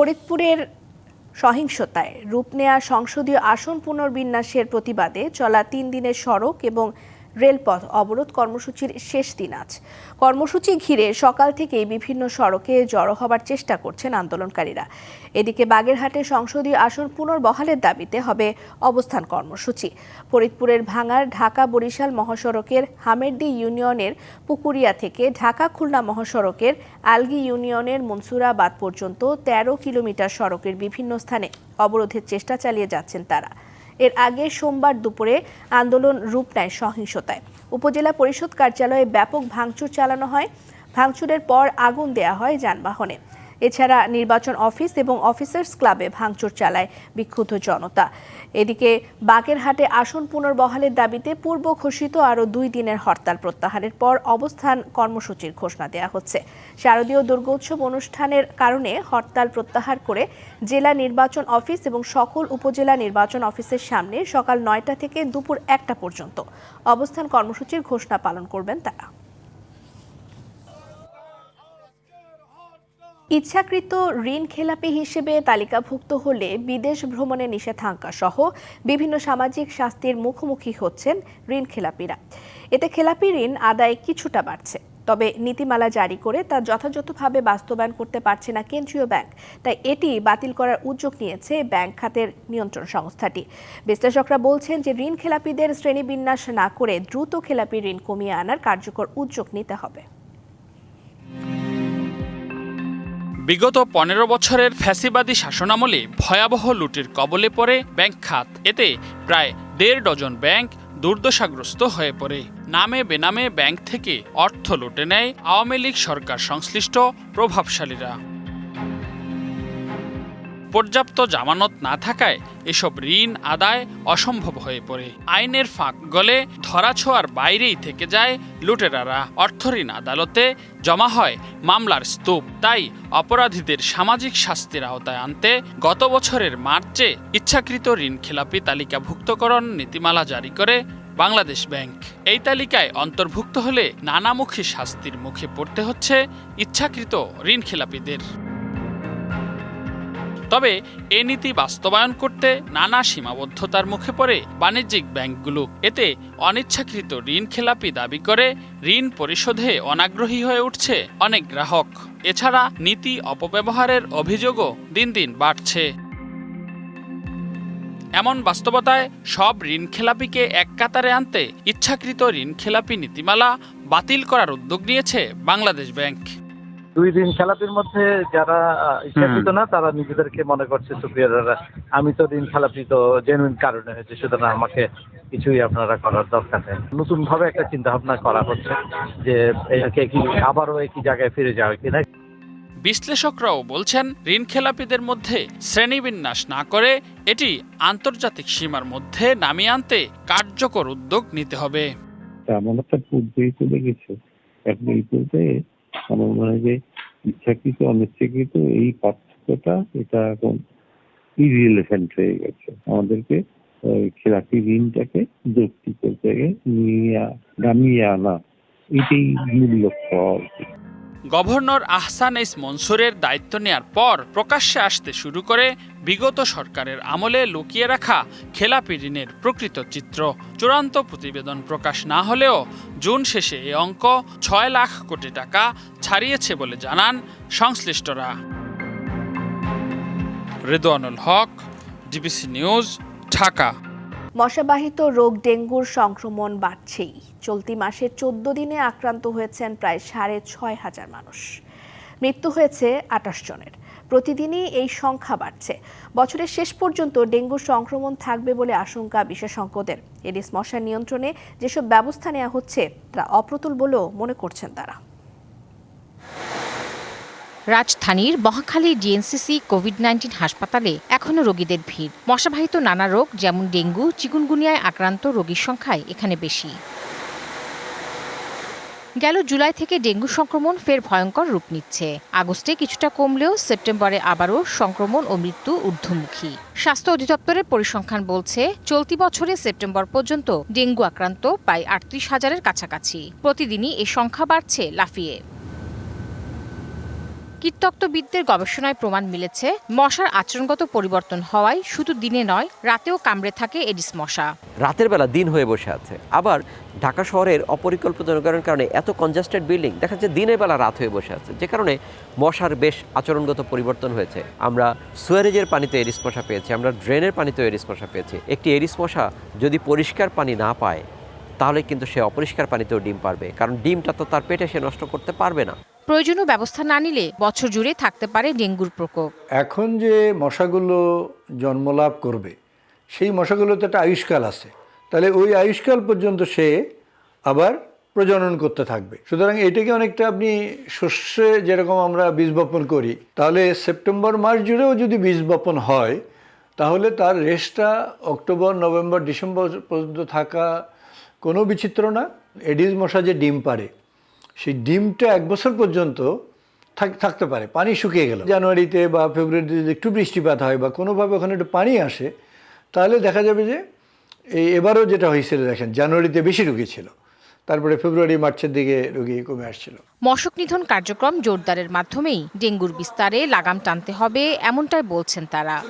ফরিদপুরের সহিংসতায় রূপ নেয়া সংসদীয় আসন পুনর্বিন্যাসের প্রতিবাদে চলা তিন দিনের সড়ক এবং রেলপথ অবরোধ কর্মসূচির শেষ দিন আজ। কর্মসূচি ঘিরে সকাল থেকেই বিভিন্ন সড়কে জড়ো হবার চেষ্টা করছেন আন্দোলনকারীরা। এদিকে বাগেরহাটে সংসদীয় আসন পুনর্বহালের দাবিতে হবে অবস্থান কর্মসূচি। ফরিদপুরের ভাঙার ঢাকা বরিশাল মহাসড়কের হামেরদি ইউনিয়নের পুকুরিয়া থেকে ঢাকা খুলনা মহাসড়কের আলগি ইউনিয়নের মনসুরাবাদ পর্যন্ত তেরো কিলোমিটার সড়কের বিভিন্ন স্থানে অবরোধের চেষ্টা চালিয়ে যাচ্ছেন তারা। এর আগে সোমবার দুপুরে আন্দোলন রূপ নেয় সহিংসতায়। উপজেলা পরিষদ কার্যালয়ে ব্যাপক ভাঙচুর চালানো হয়। ভাঙচুরের পর আগুন দেয়া হয় যানবাহনে। এছাড়া নির্বাচন অফিস এবং অফিসার্স ক্লাবে ভাঙচুর চালায় বিক্ষুব্ধ জনতা। এদিকে বাগেরহাটে আসন পুনর্বহালের দাবিতে পূর্ব ঘোষিত আরও দুই দিনের হরতাল প্রত্যাহারের পর অবস্থান কর্মসূচির ঘোষণা দেওয়া হচ্ছে। শারদীয় দুর্গোৎসব অনুষ্ঠানের কারণে হরতাল প্রত্যাহার করে জেলা নির্বাচন অফিস এবং সকল উপজেলা নির্বাচন অফিসের সামনে সকাল নয়টা থেকে দুপুর একটা পর্যন্ত অবস্থান কর্মসূচির ঘোষণা পালন করবেন তারা। ইচ্ছাকৃত ঋণ খেলাপি হিসেবে তালিকাভুক্ত হলে বিদেশ ভ্রমণে নিষেধাজ্ঞা সহ বিভিন্ন সামাজিক শাস্তির মুখোমুখি হচ্ছেন ঋণ খেলাপিরা। এতে খেলাপি ঋণ আদায় কিছুটা বাড়ছে। তবে নীতিমালা জারি করে তা যথাযথভাবে বাস্তবায়ন করতে পারছে না কেন্দ্রীয় ব্যাংক। তাই এটি বাতিল করার উদ্যোগ নিয়েছে ব্যাংক খাতের নিয়ন্ত্রণ সংস্থাটি। বিশ্লেষকরা বলছেন যে ঋণ খেলাপিদের শ্রেণীবিন্যাস না করে দ্রুত খেলাপি ঋণ কমিয়ে আনার কার্যকর উদ্যোগ নিতে হবে। বিগত পনেরো বছরের ফ্যাসিবাদী শাসনামলে ভয়াবহ লুটের কবলে পড়ে ব্যাংক খাত। এতে প্রায় দেড় ডজন ব্যাংক দুর্দশাগ্রস্ত হয়ে পড়ে। নামে বেনামে ব্যাংক থেকে অর্থ লুটে নেয় আওয়ামী লীগ সরকার সংশ্লিষ্ট প্রভাবশালীরা। পর্যাপ্ত জামানত না থাকায় এসব ঋণ আদায় অসম্ভব হয়ে পড়ে। আইনের ফাঁক গলে ধরাছোঁয়ার বাইরেই থেকে যায় লুটেরারা। অর্থঋণ আদালতে জমা হয় মামলার স্তূপ। তাই অপরাধীদের সামাজিক শাস্তির আওতায় আনতে গত বছরের মার্চে ইচ্ছাকৃত ঋণ খেলাপি তালিকাভুক্তকরণ নীতিমালা জারি করে বাংলাদেশ ব্যাংক। এই তালিকায় অন্তর্ভুক্ত হলে নানামুখী শাস্তির মুখে পড়তে হচ্ছে ইচ্ছাকৃত ঋণ খেলাপিদের তবে এ নীতি বাস্তবায়ন করতে নানা সীমাবদ্ধতার মুখে পড়ে বাণিজ্যিক ব্যাংকগুলো। এতে অনিচ্ছাকৃত ঋণ খেলাপি দাবি করে, ঋণ পরিশোধে অনাগ্রহী হয়ে উঠছে অনেক গ্রাহক। এছাড়া নীতি অপব্যবহারের অভিযোগও দিন দিন বাড়ছে। এমন বাস্তবতায় সব ঋণ খেলাপিকে এক কাতারে আনতে ইচ্ছাকৃত ঋণ খেলাপি নীতিমালা বাতিল করার উদ্যোগ নিয়েছে বাংলাদেশ ব্যাংক। দুই দিন খেলাপির মধ্যে যারা ইচ্ছাকৃত না তারা নিজেদেরকে মনে করছে সুপ্রিয়াররা আমি তো ঋণ খেলাপি তো জেনুইন কারণে হয়েছে সুতরাং আমাকে কিছুই আপনারা করার দরকার নেই। নতুন ভাবে একটা চিন্তা ভাবনা করা হচ্ছে যে একে কি আবারও একই জায়গায় ফিরে যাওয়া কিনা। বিশ্লেষকরাও বলছেন ঋণ খেলাপিদের মধ্যে শ্রেণীবিন্যাস না করে এটি আন্তর্জাতিক সীমার মধ্যে নামিয়ে আনতে কার্যকর উদ্যোগ নিতে হবে। জামানতটা পূর্বেই চলে গেছে। এখন এই আমার মনে হয় যে ইচ্ছাকৃত, অনিচ্ছাকৃত, এই পার্থক্যটা এটা এখন ইরিলেভেন্ট হয়ে গেছে। আমাদেরকে খেলাপি ঋণটাকে যৌক্তিক জায়গায় নিয়ে নামিয়ে আনা, এটাই মূল লক্ষ্য হওয়া উচিত। গভর্নর আহসান এস মনসুরের দায়িত্ব নেয়ার পর প্রকাশ্যে আসতে শুরু করে বিগত সরকারের আমলে লুকিয়ে রাখা খেলাপি ঋণের প্রকৃত চিত্র। চূড়ান্ত প্রতিবেদন প্রকাশ না হলেও জুন শেষে এ অঙ্ক ছয় লাখ কোটি টাকা ছাড়িয়েছে বলে জানান সংশ্লিষ্টরা। Redwanul Haque, DBC news, Dhaka. মশাবাহিত রোগ ডেঙ্গুর সংক্রমণ বাড়ছেই। চলতি মাসে চোদ্দ দিনে আক্রান্ত হয়েছেন প্রায় সাড়ে ছয় হাজার মানুষ। মৃত্যু হয়েছে আটাশ জনের। প্রতিদিনই এই সংখ্যা বাড়ছে। বছরের শেষ পর্যন্ত ডেঙ্গু সংক্রমণ থাকবে বলে আশঙ্কা বিশেষজ্ঞদের। এডিস মশা নিয়ন্ত্রণে যেসব ব্যবস্থা নেওয়া হচ্ছে, তা অপ্রতুল বলেও মনে করছেন তারা। রাজধানীর মহাখালী ডিএনসিসি কোভিড নাইন্টিন হাসপাতালে এখনও রোগীদের ভিড়। মশাবাহিত নানা রোগ, যেমন ডেঙ্গু, চিকুনগুনিয়ায় আক্রান্ত রোগীর সংখ্যাই এখানে বেশি। গেল জুলাই থেকে ডেঙ্গু সংক্রমণ ফের ভয়ঙ্কর রূপ নিচ্ছে। আগস্টে কিছুটা কমলেও সেপ্টেম্বরে আবারও সংক্রমণ ও মৃত্যু ঊর্ধ্বমুখী। স্বাস্থ্য অধিদপ্তরের পরিসংখ্যান বলছে, চলতি বছরে সেপ্টেম্বর পর্যন্ত ডেঙ্গু আক্রান্ত প্রায় আটত্রিশ হাজারের কাছাকাছি। প্রতিদিনই এ সংখ্যা বাড়ছে লাফিয়ে। কীটতত্ত্ববিদদের গবেষণায় প্রমাণ মিলেছে, মশার আচরণগত পরিবর্তন হওয়ায় শুধু দিনে নয়, রাতেও কামড়ে থাকে এডিস মশা। রাতের বেলা দিন হয়ে বসে আছে। আবার ঢাকা শহরের অপরিকল্পিত নগরের কারণে এত কনজাস্টেড বিল্ডিং দেখা যাচ্ছে দিনের বেলা রাত হয়ে বসে আছে। যে কারণে মশার বেশ আচরণগত পরিবর্তন হয়েছে। আমরা সুয়ারেজের পানিতে এরিস মশা পেয়েছি, আমরা ড্রেনের পানিতেও এরিস মশা পেয়েছি। একটি এরিস মশা যদি পরিষ্কার পানি না পায়, তাহলে কিন্তু সে অপরিষ্কার পানিতেও ডিম পারবে। কারণ ডিমটা তো তার পেটে সে নষ্ট করতে পারবে না। প্রয়োজনীয় ব্যবস্থা না নিলে বছর জুড়ে থাকতে পারে ডেঙ্গুর প্রকোপ। এখন যে মশাগুলো জন্মলাভ করবে, সেই মশাগুলো তো একটা আয়ুষ্কাল আছে। তাহলে ওই আয়ুষ্কাল পর্যন্ত সে আবার প্রজনন করতে থাকবে। সুতরাং এটাকে অনেকটা আপনি শস্যে যেরকম আমরা বীজ বপন করি, তাহলে সেপ্টেম্বর মাস জুড়েও যদি বীজ বপন হয়, তাহলে তার রেসটা অক্টোবর, নভেম্বর, ডিসেম্বর পর্যন্ত থাকা কোনো বিচিত্র না। এডিস মশা যে ডিম পারে সেই ডিমটা এক বছর পর্যন্ত থাক- থাকতে পারে পানি শুকিয়ে গেল। জানুয়ারিতে বা ফেব্রুয়ারিতে যদি একটু বৃষ্টিপাত হয় বা কোনোভাবে ওখানে একটু পানি আসে তাহলে দেখা যাবে যে এই এবারও যেটা হয়েছিল দেখেন জানুয়ারিতে বেশি রুগী ছিল। তারপরে ফেব্রুয়ারি মার্চের দিকে রুগী কমে আসছিল। মশক নিধন কার্যক্রম জোরদারের মাধ্যমেই ডেঙ্গুর বিস্তারে লাগাম টানতে হবে এমনটাই বলছেন তারা।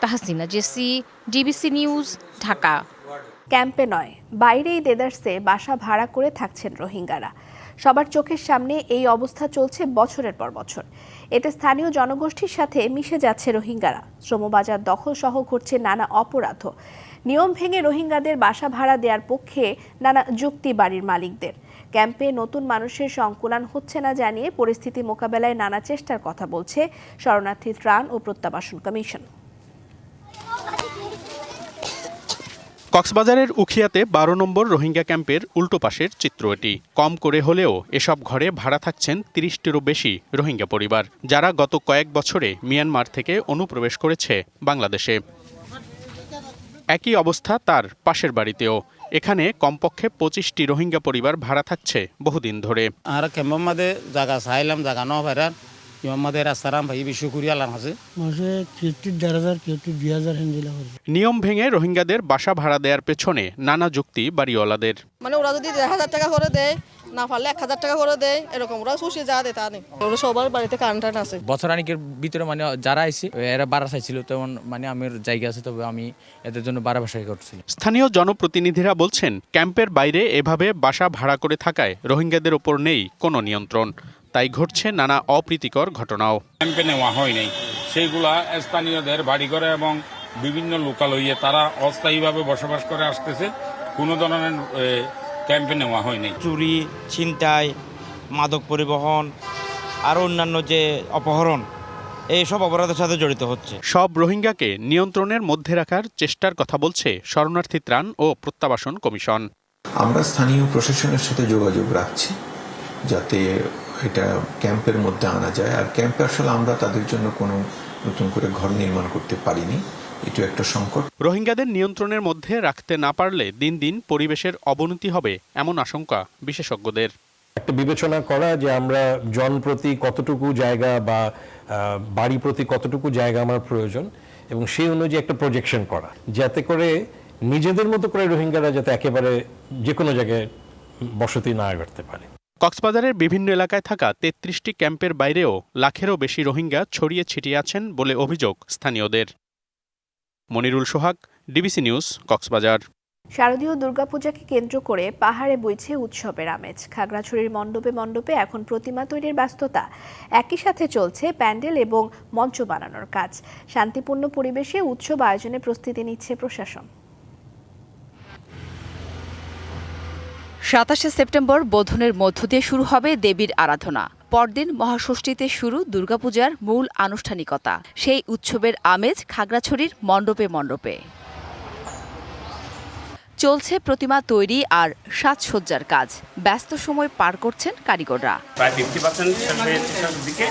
Tahsina Jesi DBC news Dhaka. ক্যাম্পে নয়, বাইরেই দেদার্সে বাসা ভাড়া করে থাকছেন রোহিঙ্গারা। সবার চোখের সামনে এই অবস্থা চলছে বছরের পর বছর। এতে স্থানীয় জনগোষ্ঠীর সাথে মিশে যাচ্ছে রোহিঙ্গারা। শ্রমবাজার দখল সহ ঘটছে নানা অপরাধ। নিয়ম ভেঙে রোহিঙ্গাদের বাসা ভাড়া দেওয়ার পক্ষে নানা যুক্তি বাড়ির মালিকদের। ক্যাম্পে নতুন মানুষের সংকুলান হচ্ছে না জানিয়ে পরিস্থিতি মোকাবেলায় নানা চেষ্টার কথা বলছে শরণার্থী ত্রাণ ও প্রত্যাবাসন কমিশন। কক্সবাজারের উখিয়াতে বারো নম্বর রোহিঙ্গা ক্যাম্পের উল্টো পাশের চিত্র এটি। কম করে হলেও এসব ঘরে ভাড়া থাকছেন তিরিশটিরও বেশি রোহিঙ্গা পরিবার, যারা গত কয়েক বছরে মিয়ানমার থেকে অনুপ্রবেশ করেছে বাংলাদেশে। একই অবস্থা তার পাশের বাড়িতেও। এখানে কমপক্ষে পঁচিশটি রোহিঙ্গা পরিবার ভাড়া থাকছে বহুদিন ধরে। আর জায়গা চাইলাম, জায়গা ন আছে নিয়ম ভেঙে রোহিঙ্গাদের বাসা ভাড়া দেওয়ার পেছনে নানা যুক্তি বাড়িওয়ালাদের। মানে ওরা যদি দেড় হাজার টাকা করে দেয় না পারলে এক হাজার টাকা করে দেয় এরকম ওরা সুশি যা দেয় তা নেই। ওরা সবার বাড়িতে কারেন্ট আছে। বছর আনিকের ভিতরে মানে যারা আইছে এরা বাড়া চাইছিল তেমন মানে আমার জায়গা আছে তবে আমি এদের জন্য বাড়া বাসায় করছি। স্থানীয় জনপ্রতিনিধিরা বলছেন ক্যাম্পের বাইরে এভাবে বাসা ভাড়া করে থাকায় রোহিঙ্গাদের ওপর নেই কোনো নিয়ন্ত্রণ। তাই ঘটছে নানা অপ্রীতিকর ঘটনাও। ক্যাম্পে নেওয়া হয় নাই সেইগুলা স্থানীয়দের বাড়িঘরে এবং বিভিন্ন লোকালয়ে তারা অস্থায়ীভাবে বসবাস করে আসতেছে। কোনো ধরনের ক্যাম্পে নেওয়া হয় নাই চুরি ছিনতাই মাদক পরিবহন আর অন্যান্য যে অপহরণ এইসব অপরাধের সাথে জড়িত হচ্ছে। সব রোহিঙ্গাকে নিয়ন্ত্রণের মধ্যে রাখার চেষ্টার কথা বলছে শরণার্থী ত্রাণ ও প্রত্যাবাসন কমিশন। আমরা স্থানীয় প্রশাসনের সাথে যোগাযোগ রাখছি যাতে এটা ক্যাম্পের মধ্যে আনা যায়। আর ক্যাম্পে আসলে আমরা তাদের জন্য কোনো নতুন করে ঘর নির্মাণ করতে পারিনি। এটা একটা সংকট। রোহিঙ্গাদের নিয়ন্ত্রণের মধ্যে রাখতে না পারলে দিন দিন পরিবেশের অবনতি হবে এমন আশঙ্কা বিশেষজ্ঞদের। একটা বিবেচনা করা যে আমরা জন প্রতি কতটুকু জায়গা বা বাড়ি প্রতি কতটুকু জায়গা আমার প্রয়োজন এবং সেই অনুযায়ী একটা প্রজেকশন করা। যাতে করে নিজেদের মতো করে রোহিঙ্গারা যাতে একেবারে যে কোনো জায়গায় বসতি না করতে পারে। কক্সবাজারের বিভিন্ন এলাকায় থাকা তেত্রিশটি ক্যাম্পের বাইরেও লাখেরও বেশি রোহিঙ্গা ছড়িয়ে ছিটিয়ে আছেন বলে অভিযোগ স্থানীয়দের। Monirul Sohag, DBC news, Cox's Bazar. শারদীয় দুর্গাপূজাকে কেন্দ্র করে পাহাড়ে বইছে উৎসবের আমেজ। খাগড়াছড়ির মণ্ডপে মণ্ডপে এখন প্রতিমা তৈরির ব্যস্ততা। একই সাথে চলছে প্যান্ডেল এবং মঞ্চ বানানোর কাজ। শান্তিপূর্ণ পরিবেশে উৎসব আয়োজনে প্রস্তুতি নিচ্ছে প্রশাসন। সাতাশে সেপ্টেম্বর বোধনের মধ্য দিয়ে শুরু হবে দেবীর আরাধনা। পরদিন মহাষষ্ঠীতে শুরু দুর্গাপূজার মূল আনুষ্ঠানিকতা। সেই উৎসবের আমেজ খাগড়াছড়ির মণ্ডপে মণ্ডপে। চলছে প্রতিমা তৈরি আর সাজসজ্জার কাজ। ব্যস্ত সময় পার করছেন কারিগররা। প্রায় ফিফটি পার্সেন্ট শেষ হয়েছে শেষের দিকে।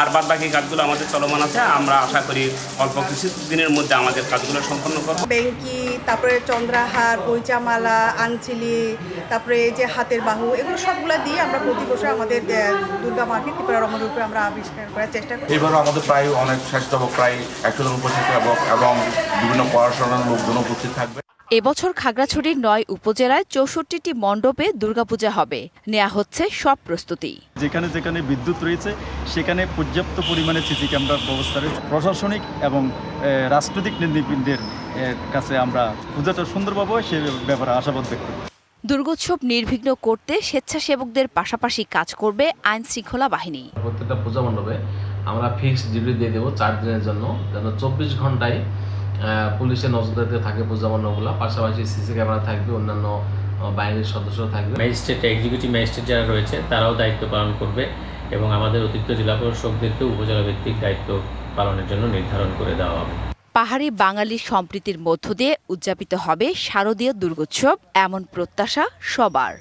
আর বাদ বাকি কাজগুলো আমাদের চলমান আছে। আমরা আশা করি অল্প কিছু দিনের মধ্যে আমাদের কাজগুলো সম্পন্ন করব। ব্যাঙ্কি তারপরে চন্দ্রাহার বইচামালা আঞ্চিলি তারপরে এই যে হাতের বাহু এগুলো সবগুলো দিয়ে আমরা প্রতি বছর আমাদের দুর্গা মাকে ত্রিপুরা রমণের উপরে আমরা আবিষ্কার করার চেষ্টা করি। এবার আমাদের প্রায় অনেক স্বেচ্ছাসেবক প্রায় একশো জন উপস্থিত এবং বিভিন্ন পড়াশোনার লোকজন উপস্থিত থাকবে। এবছর খাগড়াছড়ির নয় উপজেলায় চৌষট্টিটি মণ্ডপে দুর্গাপূজা হবে। নেওয়া হচ্ছে সব প্রস্তুতি। যেখানে যেখানে বিদ্যুৎ রয়েছে সেখানে পর্যাপ্ত পরিমাণে সিসি ক্যামেরার ব্যবস্থা রয়েছে। প্রশাসনিক এবং রাজনৈতিক নেতৃবৃন্দের কাছে আমরা পূজাটা সুন্দরভাবে সে ব্যাপারে আশাবাদ ব্যক্ত করি। দুর্গোৎসব নির্বিঘ্ন করতে স্বেচ্ছাসেবকদের পাশাপাশি কাজ করবে আইন শৃঙ্খলা বাহিনী। প্রত্যেকটা পূজা মণ্ডপে আমরা ফিক্সড ডিউটি দিয়ে দেবো চার দিনের জন্য। যেন চব্বিশ ঘন্টায় পুলিশের নজরদারিতে থাকে পূজা মণ্ডপগুলো। পাশাপাশি সিসি ক্যামেরা থাকবে অন্যান্য বাহিনীর সদস্য থাকবে। ম্যাজিস্ট্রেট এক্সিকিউটিভ ম্যাজিস্ট্রেট যারা রয়েছে তারাও দায়িত্ব পালন করবে এবং আমাদের অতিরিক্ত জেলা প্রশাসকদেরকে উপজেলা ভিত্তিক দায়িত্ব পালনের জন্য নির্ধারণ করে দেওয়া হবে। পাহাড়ি বাঙালি সম্প্রীতির মধ্য দিয়ে উদযাপিত হবে শারদীয় দুর্গোৎসব, এমন প্রত্যাশা সবার।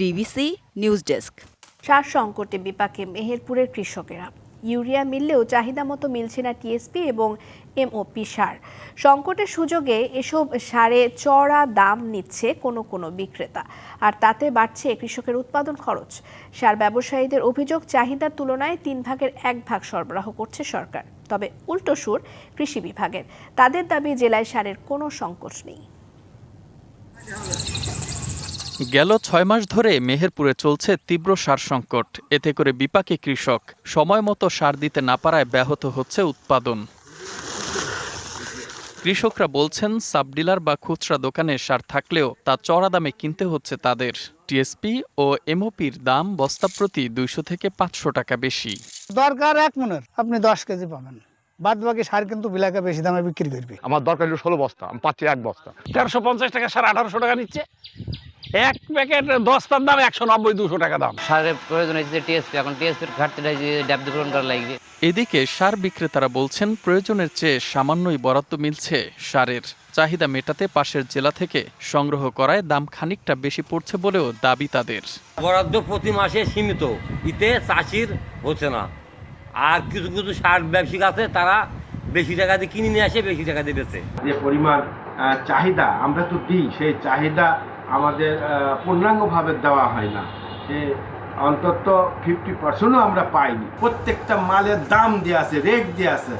ডিবিসি নিউজ ডেস্ক সার সংকটে বিপাকে মেহেরপুরের কৃষকেরা। ইউরিয়া মিললেও চাহিদা মতো মিলছে না টিএসপি এবং এমওপি সার। সংকটের সুযোগে এসব সারে চড়া দাম নিচ্ছে কোনো কোনো বিক্রেতা। আর তাতে বাড়ছে কৃষকের উৎপাদন খরচ। সার ব্যবসায়ীদের অভিযোগ চাহিদার তুলনায় তিন ভাগের এক ভাগ সরবরাহ করছে সরকার। তবে উল্টো সুর কৃষি বিভাগের। তাদের দাবি, জেলায় সারের কোনো সংকট নেই। গেল ছয় মাস ধরে মেহেরপুরে চলছে তীব্র সার সংকট। এতে করে বিপাকে কৃষক। সময় মতো সার দিতে না পারায় ব্যাহত হচ্ছে উৎপাদন। কৃষকরা বলছেন সাবডিলার বা খুচরা দোকানে সার থাকলেও তা চড়া দামে কিনতে হচ্ছে তাদের। টিএসপি ও এমওপির দাম বস্তা প্রতি দুইশো থেকে পাঁচশো টাকা বেশি। দরকার এক মনের আপনি দশ কেজি পাবেন। বাদ বাকি সার কিন্তু বিলাকে বেশি দামে বিক্রি করবে। আমার দরকার হলো ষোলো বস্তা আমি পাচ্ছি এক বস্তা। তেরোশো পঞ্চাশ টাকা সার আঠারোশো টাকা নিচ্ছে। এক প্যাকেট দস্তার দাম একশো নব্বই দুশো টাকা দাম। সারের প্রয়োজন হয়েছে টিএসপি এখন টিএসপির ঘাটতিটা যে ড্যাপ পূরণ করা লাগবে। এদিকে সার বিক্রেতারা বলছেন প্রয়োজনের চেয়ে সামান্যই বরাদ্দ মিলছে সারের। চাহিদা মেটাতে পাশের জেলা থেকে সংগ্রহ করায় দাম খানিকটা বেশি পড়ছে বলেও দাবি তাদের। বরাদ্দ প্রতি মাসে সীমিত ইতে চাষির হচ্ছে না। আর কিছু কিছু সার ব্যবসায়িক আছে তারা বেশি টাকা দিয়ে কিনে নিয়ে আসে বেশি টাকা দিয়ে বেচে। যে পরিমাণ চাহিদা আমরা তো দিই সেই চাহিদা আমাদের পূর্ণাঙ্গভাবে দেওয়া হয় না। সে অন্তত ফিফটি পার্সেন্টও আমরা পাইনি। প্রত্যেকটা মালের দাম দেওয়া আছে রেট দেওয়া আছে।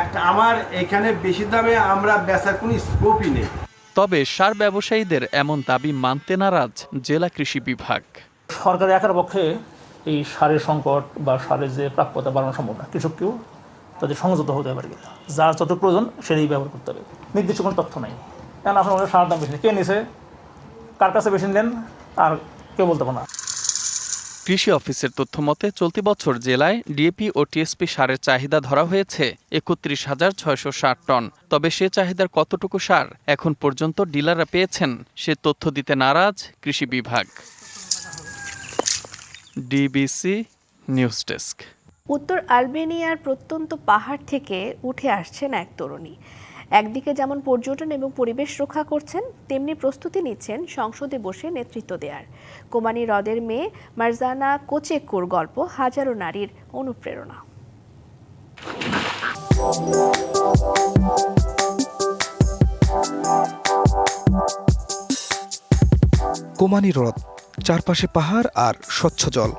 একটা আমার এখানে বেশি দামে আমরা বেচার কোনো স্কোপই নেই। তবে সার ব্যবসায়ীদের এমন দাবি মানতে নারাজ জেলা কৃষি বিভাগ। সরকার একার পক্ষে এই সারের সংকট বা সারের যে প্রাপ্যতা বাড়ানো সম্ভব না। কৃষককেও তাদের সংযত হতে পারে যার যত প্রয়োজন সেটাই ব্যবহার করতে হবে। নির্দিষ্ট কোনো তথ্য নেই। কারণ আপনার সার দাম বেশি। কে নিছে? কার কাছে বেশি নেন আর কেউ বলতে পারে না। কৃষি অফিসের তথ্য মতে চলতি বছর জেলায় ডিএপি ও টিএসপি সারের চাহিদা ধরা হয়েছে একত্রিশ হাজার ছয়শো ষাট টন। তবে সে চাহিদার কতটুকু সার এখন পর্যন্ত ডিলাররা পেয়েছেন সে তথ্য দিতে নারাজ কৃষি বিভাগ। DBC news desk. উত্তর আলবেনিয়ার প্রত্যন্ত পাহাড় থেকে উঠে আসছেন এক তরুণী। একদিকে যেমন পর্যটন এবং পরিবেশ রক্ষা করছেন, তেমনি প্রস্তুতি নিচ্ছেন সংসদে বসে নেতৃত্ব দেওয়ার কোমানি হ্রদের মেয়ে মারজানা কোচেকুর গল্প, হাজারো নারীর অনুপ্রেরণা। কোমানি হ্রদ, চারপাশে পাহাড় আর স্বচ্ছ জল।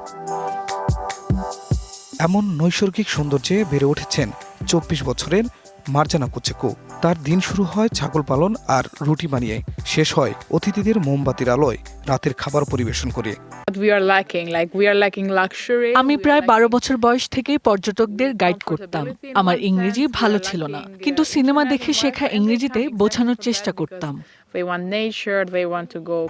এমন নৈসর্গিক সৌন্দর্যে বেড়ে উঠেছেন চব্বিশ বছরের মার্জানা কুচেকু তার দিন শুরু হয় ছাগল পালন আর রুটি বানিয়ে, শেষ হয় অতিথিদের মোমবাতির আলোয় রাতের খাবার পরিবেশন করে। আমি প্রায় বারো বছর বয়স থেকেই পর্যটকদের গাইড করতাম। আমার ইংরেজি ভালো ছিল না। কিন্তু সিনেমা দেখে শেখা ইংরেজিতে বোঝানোর চেষ্টা করতাম।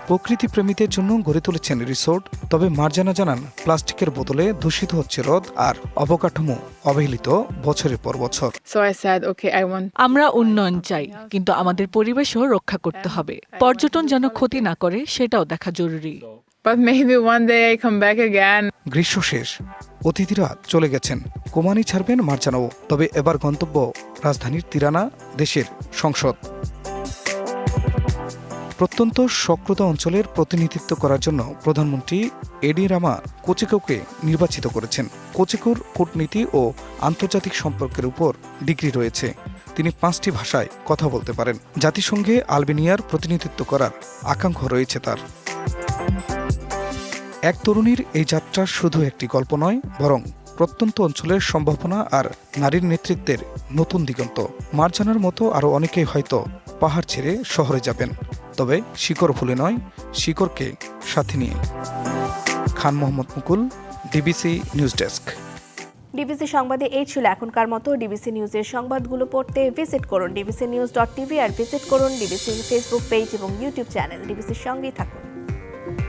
প্রকৃতি প্রেমীদের জন্য গড়ে তুলেছেন রিসোর্ট তবে মার্জানা জানান প্লাস্টিকের বোতলে দূষিত হচ্ছে হ্রদ আর অবকাঠামো অবহেলিত বছরের পর বছর। আমরা উন্নয়ন চাই কিন্তু আমাদের পরিবেশও রক্ষা করতে হবে। পর্যটন যেন ক্ষতি না করে সেটাও দেখা জরুরি। গ্রীষ্ম শেষ। অতিথিরা চলে গেছেন। কোমানি ছাড়বেন মার্জানাও তবে এবার গন্তব্য রাজধানীর তিরানা দেশের সংসদ। প্রত্যন্ত সক্রত অঞ্চলের প্রতিনিধিত্ব করার জন্য প্রধানমন্ত্রী এডি রামা কোচিকোকে নির্বাচিত করেছেন। কোচিকোর কূটনীতি ও আন্তর্জাতিক সম্পর্কের উপর ডিগ্রি রয়েছে। তিনি পাঁচটি ভাষায় কথা বলতে পারেন। জাতিসংঘে আলবেনিয়ার প্রতিনিধিত্ব করার আকাঙ্ক্ষা রয়েছে তার। এক তরুণীর এই যাত্রা শুধু একটি গল্প নয়, বরং প্রত্যন্ত অঞ্চলের সম্ভাবনা আর নারীর নেতৃত্বের নতুন দিগন্ত। মার্জানার মতো আরও অনেকেই হয়তো পাহাড় ছেড়ে শহরে যাবেন, তবে শিকড় ভুলে নয়, শিকড়কে সাথে নিয়ে। Khan Mohammad Mukul, DBC news desk. DBC সংবাদে এই ছিল এখনকার মতো। ডিবিসি নিউজের সংবাদগুলো পড়তে ভিজিট করুন ডিবিসি নিউজ ডট টিভি আর ভিজিট করুন ডিবিসি ফেসবুক পেজ এবং ইউটিউব চ্যানেল। ডিবিসির সঙ্গেই থাকুন।